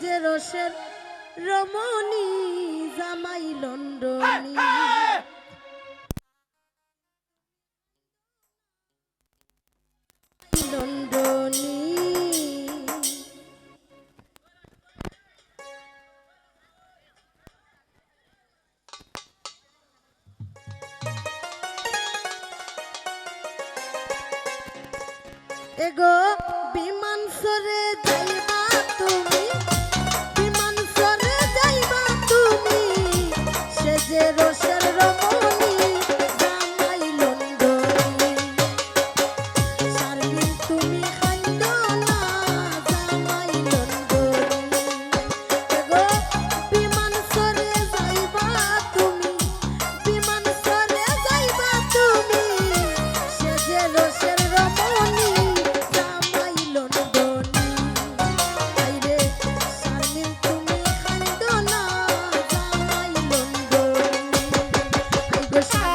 যে রসের রমণী জামাই লন্ডনী লন্ডনী এগো বিমান সরে যাই। Listen.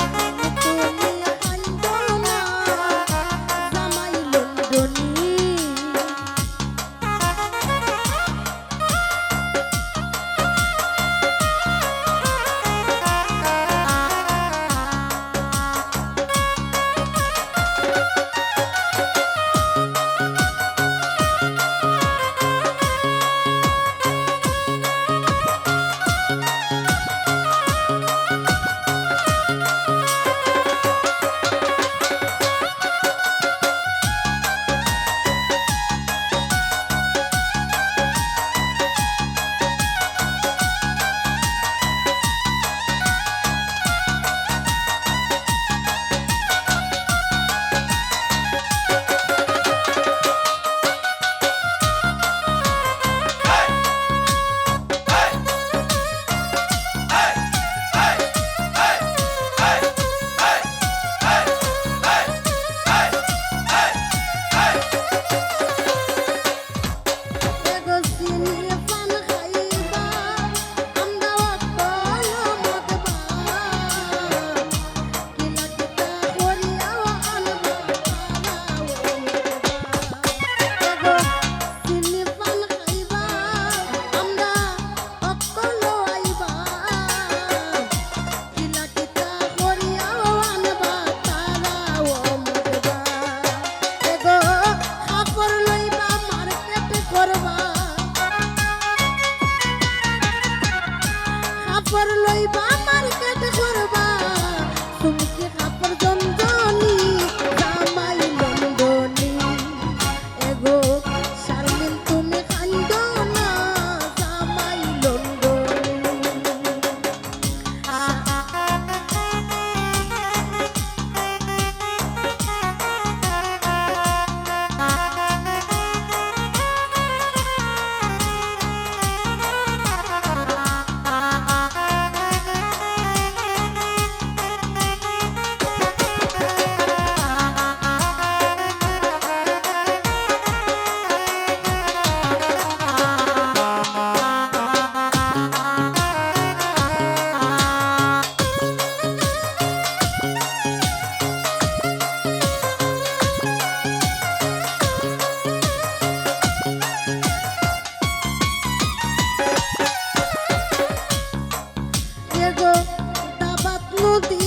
নদী